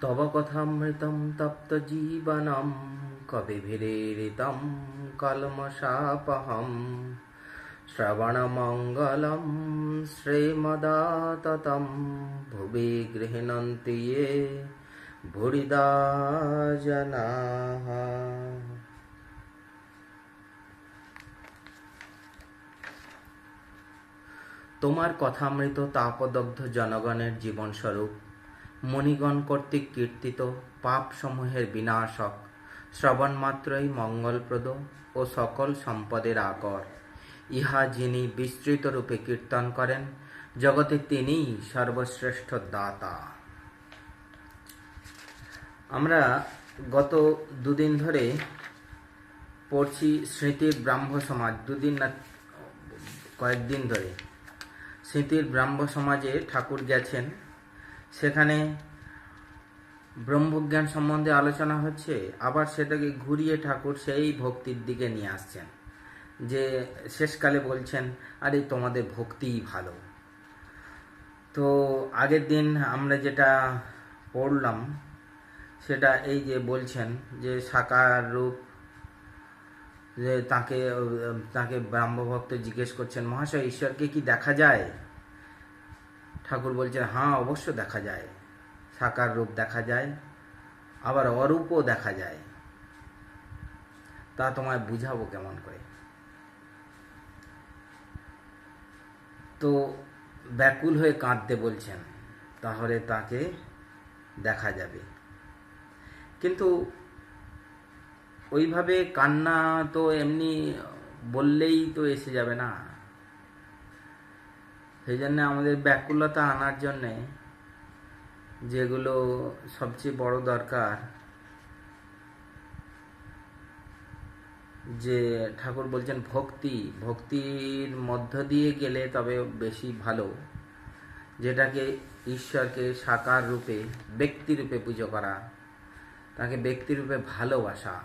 তব কথামৃতম তপ্ত জীবনম কবিভিরেরিতম কলমশাপহম। শ্রবণমঙ্গলম শ্রীমদাততম, ভুবি গৃহণন্তি ये ভুরিদা জনাः তোমার কথামৃত তাপদগ্ধ জনগণের জীবনস্বরূপ মণিগণ কর্তৃক কীর্তিত পাপসমূহের বিনাশক। শ্রবণ মাত্রই মঙ্গলপ্রদ ও সকল সম্পদের আকর। ইহা যিনি বিস্তৃত রূপে কীর্তন করেন, জগতে তিনিই সর্বশ্রেষ্ঠ দাতা। আমরা গত দুদিন ধরে পড়ছি স্মৃতির ব্রাহ্ম সমাজ, দুদিন না কয়েকদিন ধরে। স্মৃতির ব্রাহ্ম সমাজে ঠাকুর গেছেন। সেখানে ব্রহ্মজ্ঞান সম্বন্ধে আলোচনা হচ্ছে, আবার সেটাকে ঘুরিয়ে ঠাকুর সেই ভক্তির দিকে নিয়ে আসছেন, যে শেষকালে বলছেন, আরে তোমাদের ভক্তিই ভালো। তো আগের দিন আমরা যেটা পড়লাম, সেটা এই যে বলছেন যে সাকার রূপ, যে তাকে তাকে ব্রাহ্মভক্ত জিজ্ঞেস করছেন, মহাশয়, ঈশ্বরকে কি দেখা যায়? ঠাকুর বলছেন হ্যাঁ অবশ্য দেখা যায়। সাকার রূপ দেখা যায়, আবার অরূপও দেখা যায়। তা তোমায় বুঝাবো কেমন করে? তো ব্যাকুল হয়ে কাঁদতে বলছেন, তাহলে তাকে দেখা যাবে। কিন্তু ওইভাবে কান্না তো এমনি বললেই তো এসে যাবে না। সেই জন্য আমাদের ব্যাকুলতা আনার জন্যে যেগুলো সবচেয়ে বড় দরকার, যে ঠাকুর বলছেন ভক্তি, ভক্তির মধ্য দিয়ে গেলে তবে বেশি ভালো। যেটাকে ঈশ্বরকে সাকার রূপে ব্যক্তিরূপে পুজো করা, তাকে ব্যক্তিরূপে ভালোবাসা।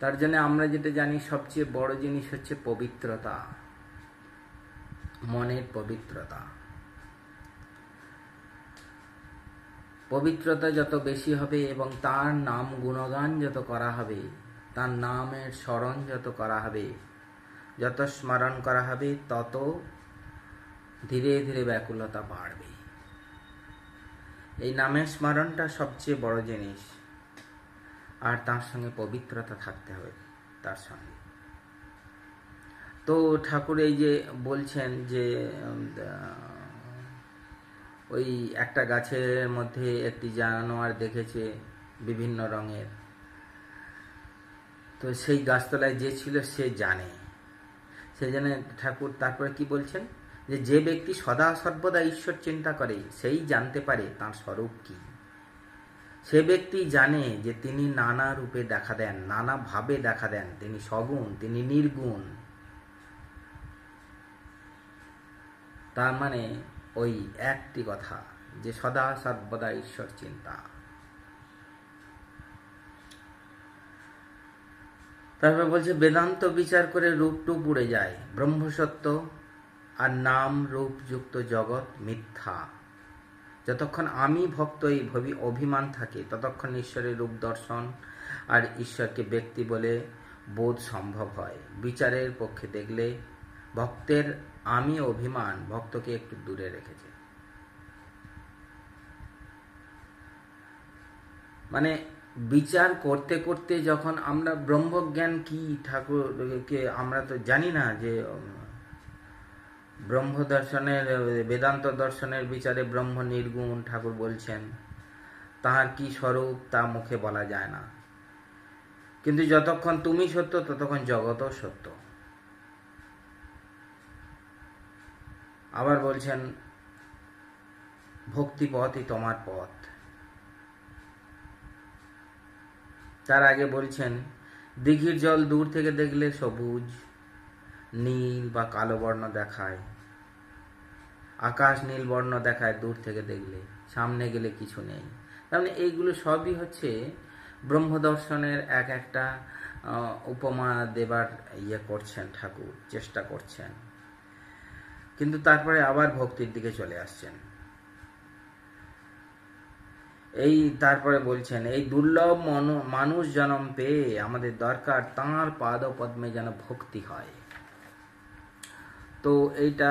তার জন্য আমরা যেটা জানি, সবচেয়ে বড় জিনিস হচ্ছে পবিত্রতা, মনের পবিত্রতা। পবিত্রতা যত বেশি হবে এবং তার নাম গুণগান যত করা হবে, তার নামের স্মরণ যত করা হবে, যত স্মরণ করা হবে, তত ধীরে ধীরে ব্যাকুলতা বাড়বে। এই নামের স্মরণটা সবচেয়ে বড় জিনিস। আর তার সঙ্গে পবিত্রতা থাকতে হবে তার সঙ্গে। তো ঠাকুর এই যে বলছেন যে ওই একটা গাছের মধ্যে একটি জানোয়ার দেখেছে বিভিন্ন রঙের। তো সেই গাছতলায় যে ছিল সে জানে। সেই জন্য ঠাকুর তারপরে কি বলছেন? যে যে ব্যক্তি সদা সর্বদা ঈশ্বর চিন্তা করে, সেই জানতে পারে তার স্বরূপ কি। সে ব্যক্তি জানে যে তিনি নানা রূপে দেখা দেন, নানা ভাবে দেখা দেন। তিনি সগুণ, তিনি নির্গুণ। তার মানে ওই একটি কথা, যে সদা সর্বদা ঈশ্বর চিন্তা। তারপর বলছে, বেদান্ত বিচার করে রূপ টুপ উড়ে যায়, ব্রহ্মসত্য আর নাম রূপ যুক্ত জগৎ মিথ্যা। যতক্ষণ আমি ভক্ত এই ভবি অভিমান থাকে, ততক্ষণ ঈশ্বরের রূপ দর্শন আর ঈশ্বরকে ব্যক্তি বলে বোধ সম্ভব হয়। বিচারের পক্ষে দেখলে ভক্তের আমি অভিমান ভক্তকে একটু দূরে রেখেছে। মানে বিচার করতে করতে যখন আমরা ব্রহ্মজ্ঞান কি ঠাকুরকে আমরা তো জানি না যে ব্রহ্ম দর্শনের, বেদান্ত দর্শনের বিচারে ব্রহ্ম নির্গুণ ঠাকুর বলছেন, তাহার কি স্বরূপ তা মুখে বলা যায় না। কিন্তু যতক্ষণ তুমি সত্য, ততক্ষণ জগতও সত্য। আবার বলছেন, ভক্তি পথই তোমার পথ। তার আগে বলছেন, দিঘির জল দূর থেকে দেখলে সবুজ, নীল বা কালো বর্ণ দেখায়। আকাশ নীল বর্ণ দেখায় দূর থেকে দেখলে, সামনে গেলে কিছু নেই। তাহলে এইগুলো সবই হচ্ছে ব্রহ্মদর্শনের এক একটা উপমা দেবার ইয়ে করছেন ঠাকুর, চেষ্টা করছেন। কিন্তু তারপরে আবার ভক্তির দিকে চলে আসছেন। এই তারপরে বলছেন, এই দুর্লভ মানুষ জন্ম পেয়ে আমাদের দরকার তাঁর পাদ পদ্মে যেন ভক্তি হয়। তো এইটা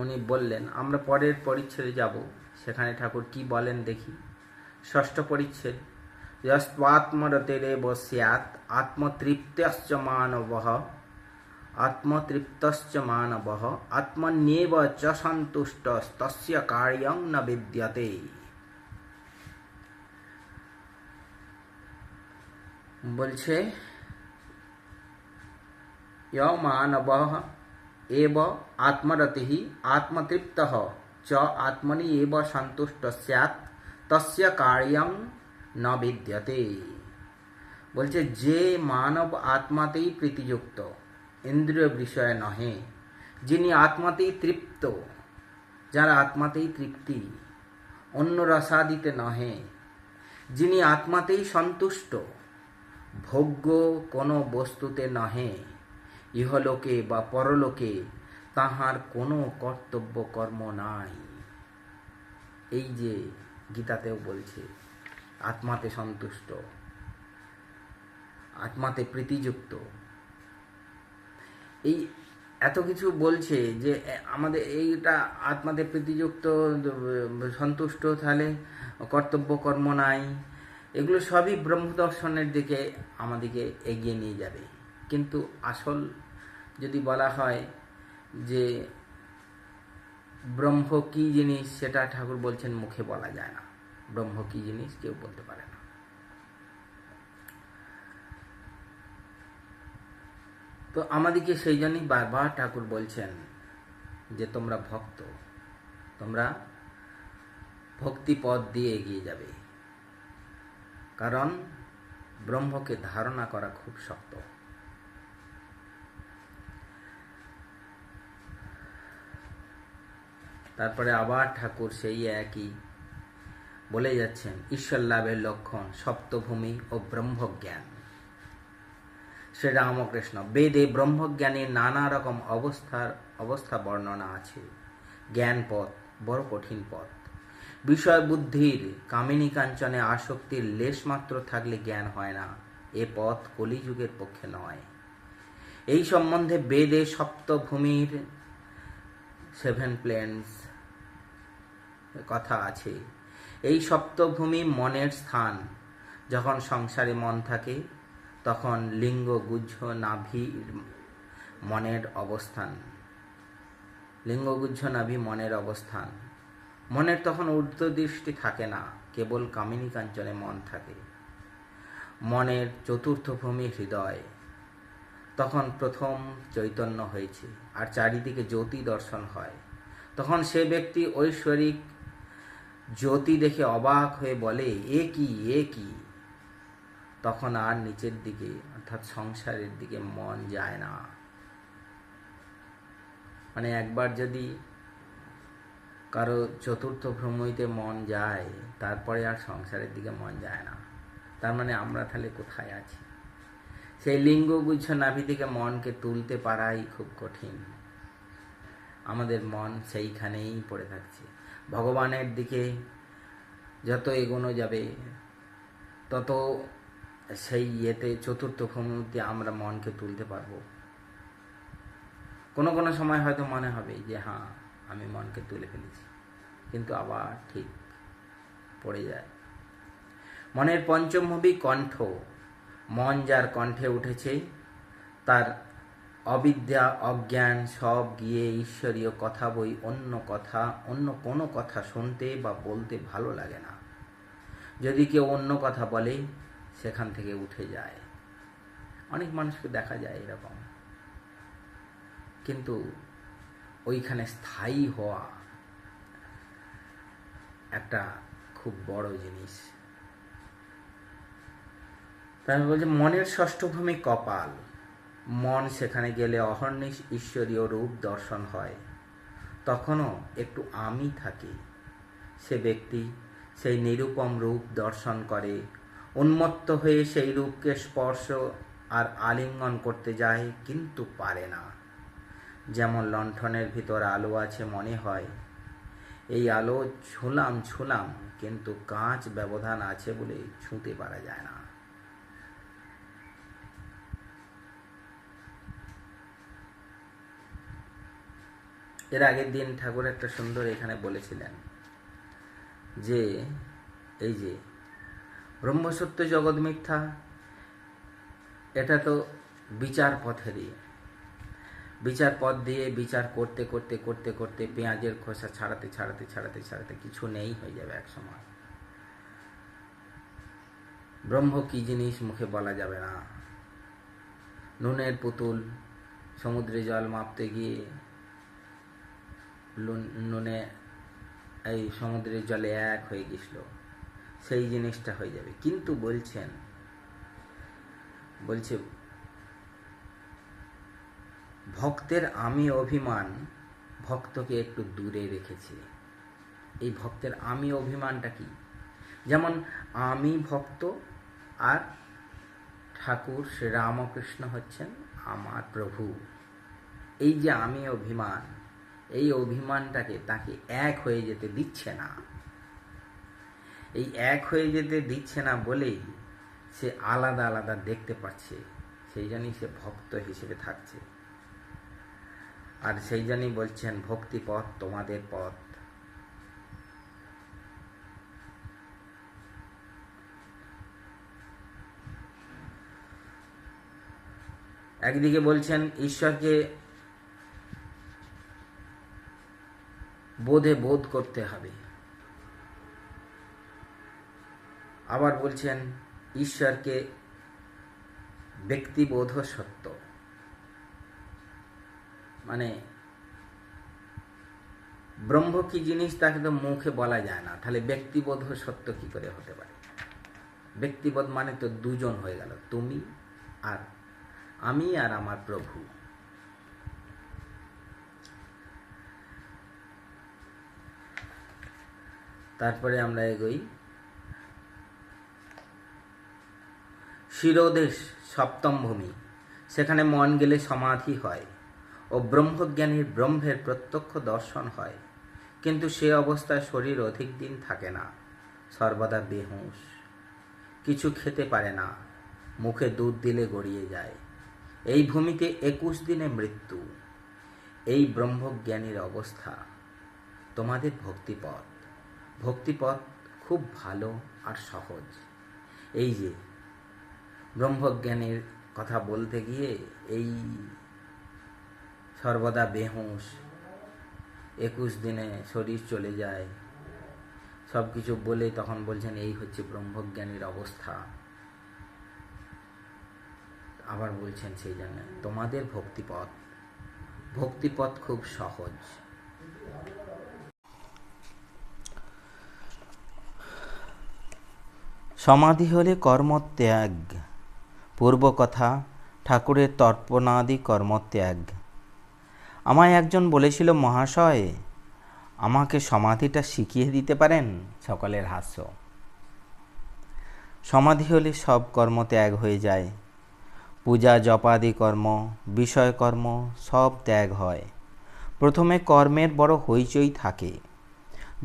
উনি বললেন, আমরা পরের পরিচ্ছেদে যাব। সেখানে ঠাকুর কি বলেন দেখি। ষষ্ঠ পরিচ্ছেদ যস্ত্বাত্মরতেরেব স্যাৎ আত্মতৃপ্তশ্চ মানব আত্মতৃপ্তশ্চ মানব আত্মন্যেব চ সন্তুষ্ট তস্য কার্যং ন বিদ্যতে বলছে মানব এব আত্মরতি আত্মতৃপ্ত চ আত্মনি এব সন্তুষ্ট স্যাত তস্য কার্যং ন বিদ্যতে বলছে যে মানব আত্মাতেই প্রীতিযুক্ত ইন্দ্রিয় বিষয় নহে, যিনি আত্মাতেই তৃপ্ত, যার আত্মাতেই তৃপ্তি, অন্য রসাদিতে নহে, যিনি আত্মাতেই সন্তুষ্ট, ভোগ্য কোনো বস্তুতে নহে, ইহলোকে বা পরলোকে তাহার কোনো কর্তব্য কর্ম নাই। এই যে গীতাতেও বলছে, আত্মাতে সন্তুষ্ট, আত্মাতে প্রীতিযুক্ত এই এত কিছু বলছে যে আমাদের এইটা আত্মাতে প্রীতিযুক্ত সন্তুষ্ট, তাহলে কর্তব্য কর্ম নাই। এগুলো সবই ব্রহ্মদর্শনের দিকে আমাদেরকে এগিয়ে নিয়ে যাবে। কিন্তু আসল যদি বলা হয় যে, ব্রহ্ম কী জিনিস সেটা ঠাকুর বলছেন মুখে বলা যায় না। ব্রহ্ম কী জিনিস কেউ বলতে পারে না। তো আমাদেরকে সেই জন্যই বারবার ঠাকুর বলছেন যে তোমরা ভক্ত, তোমরা ভক্তি পথ দিয়ে এগিয়ে যাবে। কারণ ব্রহ্মকে ধারণা করা খুব শক্ত। তারপরে আবার ঠাকুর সেই একই বলে যাচ্ছেন, ঈশ্বর লাভের লক্ষণ সপ্তভূমি ও ব্রহ্মজ্ঞান। শ্রী রামকৃষ্ণ। বেদে ব্রহ্মজ্ঞানের নানা রকম অবস্থার, অবস্থা বর্ণনা আছে। জ্ঞান পথ বড় কঠিন পথ। বিষয় বুদ্ধির কামিনী কাঞ্চনে আসক্তির লেশমাত্র থাকলে জ্ঞান হয় না। এ পথ কলিযুগের পক্ষে নয়। এই সম্বন্ধে বেদে সপ্তভূমির সেভেন প্লেন্স কথা আছে। এই সপ্তভূমি মনের স্থান। যখন সংসারে মন থাকে তখন লিঙ্গ গুজ্জ নাভির মনের অবস্থান। লিঙ্গগুজ্জ নাভি মনের অবস্থান। মনের তখন ঊর্ধ্বদৃষ্টি থাকে না, কেবল কামিনী কাঞ্চনে মন থাকে। মনের চতুর্থ ভূমি হৃদয়। তখন প্রথম চৈতন্য হয়েছে, আর চারিদিকে জ্যোতি দর্শন হয়। তখন সে ব্যক্তি ঐশ্বরিক জ্যোতি দেখে অবাক হয়ে বলে, এ কি এ কি? তখন আর নিচের দিকে, অর্থাৎ সংসারের দিকে মন যায় না। মানে একবার যদি কারও চতুর্থ ভ্রমইতে মন যায়, তারপরে আর সংসারের দিকে মন যায় না। তার মানে আমরা তাহলে কোথায় আছি? সেই লিঙ্গগুচ্ছ নাভি থেকে মনকে তুলতে পারাই খুব কঠিন। আমাদের মন সেইখানেই পড়ে থাকছে। ভগবানের দিকে যত এগোনো যাবে, তত সেই ইয়েতে চতুর্থ ভূমিতে আমরা মনকে তুলতে পারব। কোনো কোনো সময় হয়তো মনে হবে যে হ্যাঁ আমি মনকে তুলে ফেলেছি। কিন্তু আবার ঠিক পড়ে যায়। মনের পঞ্চমভূমি কণ্ঠ। মন যার কণ্ঠে উঠেছে, তার অবিদ্যা, অজ্ঞান সব গিয়ে ঈশ্বরীয় কথা বই, অন্য কথা, অন্য কোনো কথা শুনতে বা বলতে ভালো লাগে না। যদি কেউ অন্য কথা বলে সেখান থেকে উঠে যায়। অনেক মানুষকে দেখা যায় এরকম। কিন্তু ওইখানে স্থায়ী হওয়া একটা খুব বড় জিনিস। তারপর বলছে, মনের ষষ্ঠ ভূমি কপাল। মন সেখানে গেলে অহর্নিশ ঈশ্বরীয় রূপ দর্শন হয়। তখনও একটু আমি থাকি। সে ব্যক্তি সেই নিরূপম রূপ দর্শন করে উন্মত্ত হয়ে সেই রূপকে স্পর্শ আর আলিঙ্গন করতে যায়, কিন্তু পারে না। যেমন লণ্ঠনের ভিতর আলো আছে মনে হয়, এই আলো ছুলাম ছুলাম, কিন্তু কাঁচ ব্যবধান আছে বলে ছুঁতে পারা যায় না। এর আগের দিন ঠাকুর একটা সুন্দর এখানে বলেছিলেন যে, এই যে ব্রহ্মসত্য জগৎ মিথ্যা। এটা তো বিচার পথেরই বিচার পথ দিয়ে বিচার করতে করতে করতে করতে পেঁয়াজের খোসা ছাড়াতে ছাড়াতে ছাড়াতে ছাড়াতে কিছু নেই হয়ে যাবে এক সময়। ব্রহ্ম কি জিনিস মুখে বলা যাবে না। নুনের পুতুল সমুদ্রে জল মাপতে গিয়ে নুনে এই সমুদ্রের জলে এক হয়ে গেছিল সেই জিনিসটা হয়ে যাবে। কিন্তু বলছেন, বলছে, ভক্তের আমি অভিমান ভক্তকে একটু দূরে রেখেছে। এই ভক্তের আমি অভিমানটা কি? যেমন আমি ভক্ত আর ঠাকুর শ্রীরামকৃষ্ণ হচ্ছেন আমার প্রভু। এই যে আমি অভিমান, এই অভিমানটাকে তাকে এক হয়ে যেতে দিচ্ছে না। এই এক হয়ে যেতে দিচ্ছে না বলেই সে আলাদা আলাদা দেখতে পাচ্ছে। সেই জন্যই সে ভক্ত হিসেবে থাকছে। আর সেই জন্যই বলছেন, ভক্তি পথ তোমাদের পথ। একদিকে বলছেন, ঈশ্বরকে বোধে বোধ করতে হবে। আবার বলছেন, ঈশ্বরকে ব্যক্তিবোধ সত্য। মানে ব্রহ্ম কি জিনিস তাকে তো মুখে বলা যায় না। তাহলে ব্যক্তিবোধ সত্য কি করে হতে পারে? ব্যক্তিবোধ মানে তো দুজন হয়ে গেল, তুমি আর আমি আর আমার প্রভু। তারপরে আমরা এগোই। শিরোদেশ সপ্তম ভূমি। সেখানে মন গেলে সমাধি হয় ও ব্রহ্মজ্ঞানীর ব্রহ্মের প্রত্যক্ষ দর্শন হয়। কিন্তু সে অবস্থায় শরীর অধিক দিন থাকে না। সর্বদা বেহুঁশ। কিছু খেতে পারে না। মুখে দুধ দিলে গড়িয়ে যায়। এই ভূমিতে একুশ দিনে মৃত্যু। এই ব্রহ্মজ্ঞানীর অবস্থা তোমাদের ভক্তিপথ। ভক্তিপথ খুব ভালো আর সহজ। এই যে ব্রহ্মজ্ঞানের কথা বলতে গিয়ে এই সর্বদা বেহুঁশ, একুশ দিনে শরীর চলে যায়। সব কিছু বলে তখন বলছেন, এই হচ্ছে ব্রহ্মজ্ঞানীর অবস্থা। আবার বলছেন সেই জন্য, তোমাদের ভক্তিপথ ভক্তিপথ খুব সহজ। সমাধি হলে কর্মত্যাগ। পূর্ব কথা ঠাকুরের তর্পণাদি কর্মত্যাগ। আমায় একজন বলেছিল, মহাশয়, আমাকে সমাধিটা শিখিয়ে দিতে পারেন? সকলের হাস্য। সমাধি হলে সব কর্ম ত্যাগ হয়ে যায়। পূজা, জপাদি কর্ম বিষয়কর্ম সব ত্যাগ হয়। প্রথমে কর্মের বড় হইচই থাকে।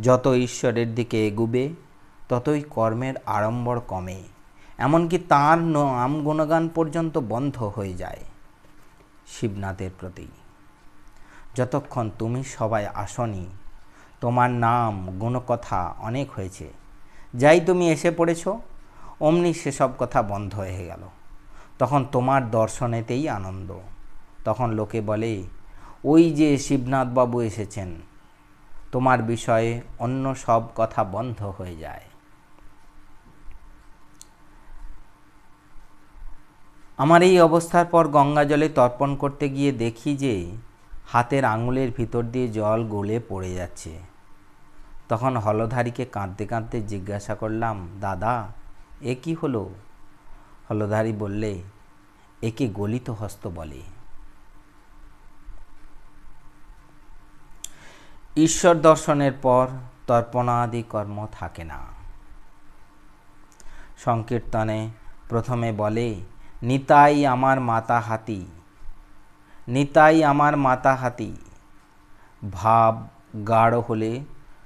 যত ঈশ্বরের দিকে এগুবে, ততই কর্মের আড়ম্বর কমে। এমনকি তাঁর নাম গুণগান পর্যন্ত বন্ধ হয়ে যায় শিবনাথের প্রতি। যতক্ষণ তুমি সবাই আসনি, তোমার নাম, গুণকথা অনেক হয়েছে। যাই তুমি এসে পড়েছ, অমনি সেসব কথা বন্ধ হয়ে গেল। তখন তোমার দর্শনেতেই আনন্দ। তখন লোকে বলে, ওই যে শিবনাথবাবু এসেছেন, তোমার বিষয়ে অন্য সব কথা বন্ধ হয়ে যায়। আমার এই অবস্থার পর গঙ্গা জলে তর্পণ করতে গিয়ে দেখি যে হাতের আঙুলের ভিতর দিয়ে জল গলে পড়ে যাচ্ছে। তখন হলধারীকে কাঁদতে কাঁদতে জিজ্ঞাসা করলাম, দাদা, এ কি হলো? হলধারী বললে, একে গলিত হস্ত বলে। ঈশ্বর দর্শনের পর তর্পণাদি কর্ম থাকে না। সংকীর্তনে প্রথমে বলে নিতাই আমার মাতা হাতি। নিতাই আমার মাতা হাতি। ভাব গাঢ় হলে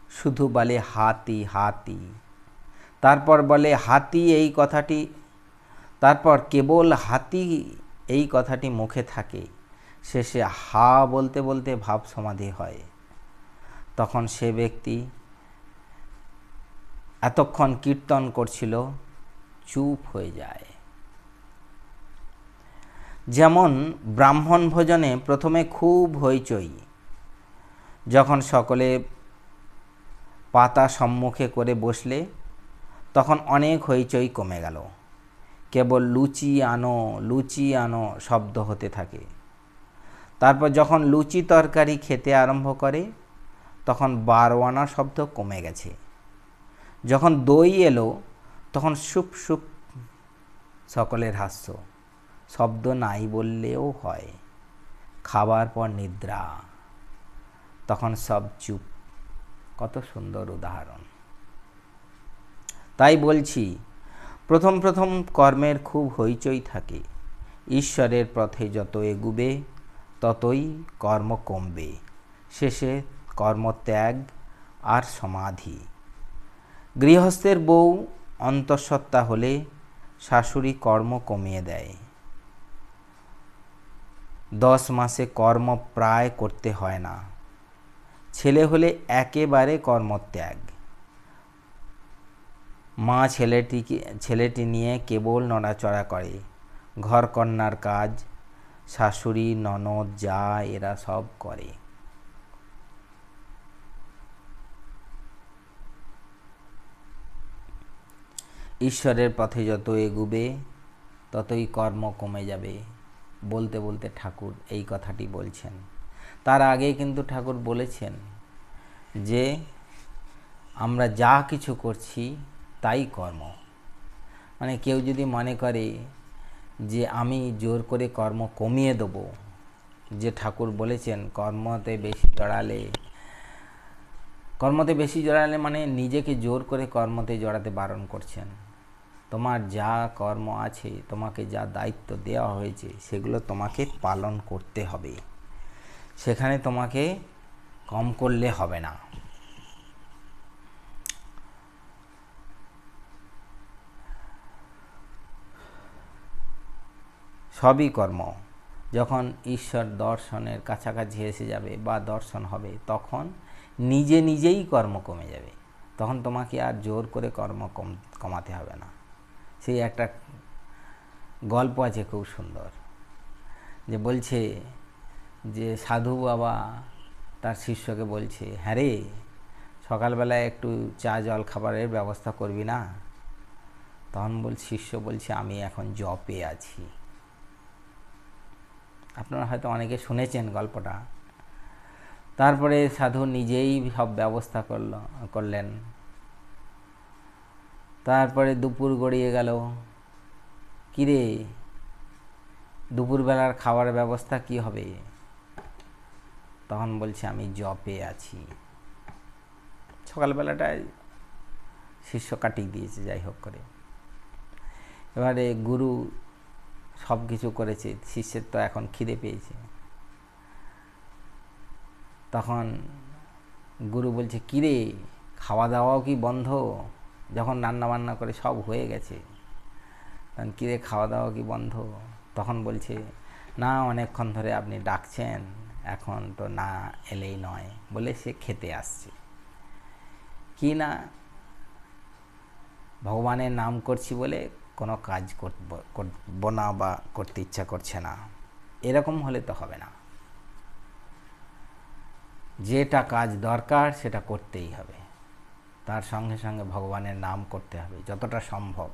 শুধু বলে হাতি হাতি। তারপর বলে হাতি এই কথাটি, তারপর কেবল হাতি এই কথাটি মুখে থাকে। শেষে হা বলতে বলতে ভাব সমাধি হয়। তখন সে ব্যক্তি এতক্ষণ কীর্তন করছিল, চুপ হয়ে যায়। যেমন ব্রাহ্মণ ভোজনে প্রথমে খুব হইচই। যখন সকলে পাতা সম্মুখে করে বসলে, তখন অনেক হইচই কমে গেল। কেবল লুচি আনো লুচি আনো শব্দ হতে থাকে। তারপর যখন লুচি তরকারি খেতে আরম্ভ করে, তখন বারোয়ানা শব্দ কমে গেছে। যখন দই এলো, তখন সুপ সুপ সকলের হাস্য। শব্দ নাই বললেও হয়। খাবার পর নিদ্রা। তখন সব চুপ। কত সুন্দর উদাহরণ। তাই বলছি, প্রথম প্রথম কর্মের খুব হইচই থাকে। ঈশ্বরের পথে যত এগুবে, ততই কর্ম কমবে। শেষে কর্মত্যাগ আর সমাধি। গৃহস্থের বউ অন্তঃসত্ত্বা হলে শাশুড়ি কর্ম কমিয়ে দেয়। দশ মাসে কর্ম প্রায় করতে হয় না। ছেলে হলে একেবারে কর্মত্যাগ। মা ছেলেটিকে ছেলেটি নিয়ে কেবল নড়াচড়া করে। ঘর কন্যার কাজ, শাশুড়ি, ননদ, যা এরা সব করে। ঈশ্বরের পথে যত এগুবে, ততই কর্ম কমে যাবে। বলতে বলতে ঠাকুর এই কথাটি বলছেন। তার আগে কিন্তু ঠাকুর বলেছেন যে, আমরা যা কিছু করছি, তাই কর্ম। মানে কেউ যদি মনে করে যে, আমি জোর করে কর্ম কমিয়ে দেব। যে ঠাকুর বলেছেন, কর্মতে বেশি জড়ালে, কর্মতে বেশি জড়ালে মানে নিজেকে জোর করে কর্মতে জড়াতে বারণ করছেন। তোমার যা কর্ম আছে, তোমাকে যা দায়িত্ব দেওয়া হয়েছে, সেগুলো তোমাকে পালন করতে হবে। সেখানে তোমাকে কম করলে হবে না। সবই কর্ম। যখন ঈশ্বর দর্শনের কাছাকাছি এসে যাবে বা দর্শন হবে, তখন নিজে নিজেই কর্ম কমে যাবে। তখন তোমাকে আর জোর করে কর্ম কম, কমাতে হবে না। সেই একটা গল্প আছে খুব সুন্দর, যে বলছে যে সাধু বাবা তার শিষ্যকে বলছে হ্যাঁ রে, সকালবেলায় একটু চা জল খাবারের ব্যবস্থা করবি না? তখন বল, শিষ্য বলছে, আমি এখন জপে আছি। আপনারা হয়তো অনেকে শুনেছেন গল্পটা। তারপরে সাধু নিজেই সব ব্যবস্থা করল, করলেন। তারপরে দুপুর গড়িয়ে গেল। কিরে দুপুরবেলার খাওয়ার ব্যবস্থা কি হবে? তখন বলছে, আমি জপে আছি। সকালবেলাটায় শিষ্য কাটিয়ে দিয়েছে, যাই হোক করে। এবারে গুরু সব কিছু করেছে, শিষ্যের তো এখন খিদে পেয়েছে। তখন গুরু বলছে কিরে খাওয়া দাওয়াও কি বন্ধ? যখন রান্না বান্না করে সব হয়ে গেছে, তখন কিরে খাওয়া দাওয়া কি বন্ধ? তখন বলছে, না, অনেকক্ষণ ধরে আপনি ডাকছেন, এখন তো না এলেই নয়, বলে সে খেতে আসছে। কি না, ভগবানের নাম করছি বলে কোনো কাজ করব না বা করতে ইচ্ছা করছে না। এরকম হলে তো হবে না। যেটা কাজ দরকার সেটা করতেই হবে। তার সঙ্গে সঙ্গে ভগবানের নাম করতে হবে, যতটা সম্ভব।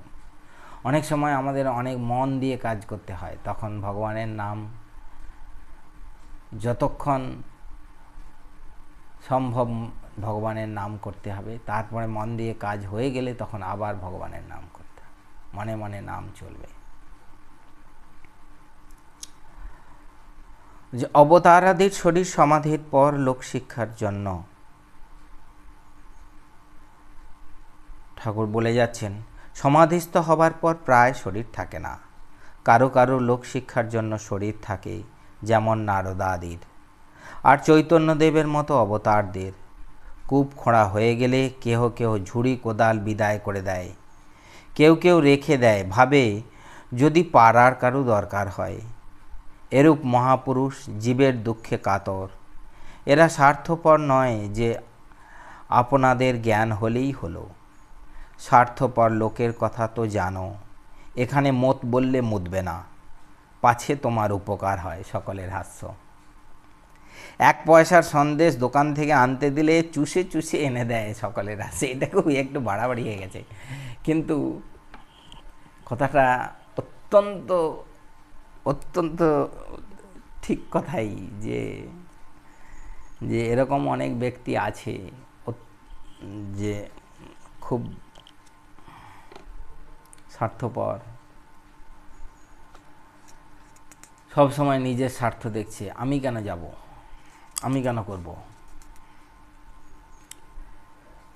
অনেক সময় আমাদের অনেক মন দিয়ে কাজ করতে হয়, তখন ভগবানের নাম যতক্ষণ সম্ভব ভগবানের নাম করতে হবে, তারপরে মন দিয়ে কাজ হয়ে গেলে তখন আবার ভগবানের নাম করতে হবে। মনে মনে নাম চলবে। যে অবতারাদির শরীর সমাধির পর লোকশিক্ষার জন্য ঠাকুর বলে যাচ্ছেন, সমাধিস্থ হবার পর প্রায় শরীর থাকে না। কারও কারও লোকশিক্ষার জন্য শরীর থাকে, যেমন নারদাদির আর চৈতন্যদেবের মতো অবতারদের। কূপ খোঁড়া হয়ে গেলে কেহ কেহ ঝুড়ি কোদাল বিদায় করে দেয়। কেউ কেউ রেখে দেয়, ভাবে যদি পাড়ার কারও দরকার হয়। এরূপ মহাপুরুষ জীবের দুঃখে কাতর। এরা স্বার্থপর নয় যে আপনাদের জ্ঞান হলেই হলো। স্বার্থপর লোকের কথা তো জানো। এখানে মত বললে মুদবে না। পাছে তোমার উপকার হয় সকলের হাস্য। এক পয়সার সন্দেশ দোকান থেকে আনতে দিলে চুষে চুষে এনে দেয় সকলের হাসে। এটা খুব একটু বাড়াবাড়ি হয়ে গেছে। কিন্তু কথাটা অত্যন্ত অত্যন্ত ঠিক কথাই যে যে এরকম অনেক ব্যক্তি আছে যে খুব স্বার্থপর। সব সময় নিজের স্বার্থ দেখছে। আমি কেন যাব? আমি কেন করব?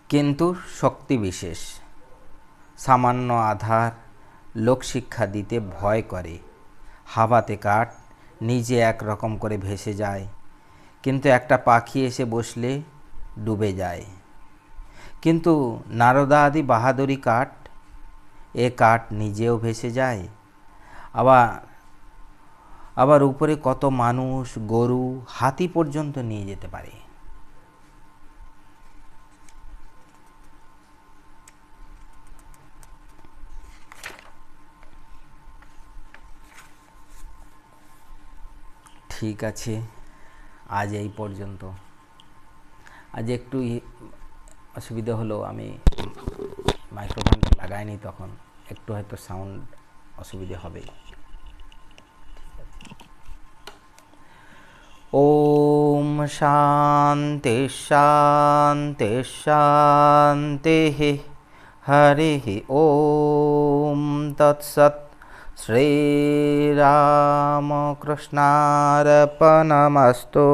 কিন্তু শক্তি বিশেষ। সামান্য আধার লোকশিক্ষা দিতে ভয় করে। হাওয়াতে কাঠ নিজে এক রকম করে ভেসে যায়। কিন্তু একটা পাখি এসে বসলে ডুবে যায়। কিন্তু নারদা আদি বাহাদুরি কাঠ এ কাঠ নিজেও ভেসে যায়। আবার আবার উপরে কত মানুষ, গরু, হাতি পর্যন্ত নিয়ে যেতে পারে। ঠিক আছে, আজ এই পর্যন্ত। আজ একটু অসুবিধা হলো, আমি মাইক্রোফোনটা লাগাইনি তখন, একটু হয়তো সাউন্ড অসুবিধে হবে ওম শান্তি শান্তি শান্তি হরি ওম তৎসৎ শ্রীরামকৃষ্ণার্পণমস্তু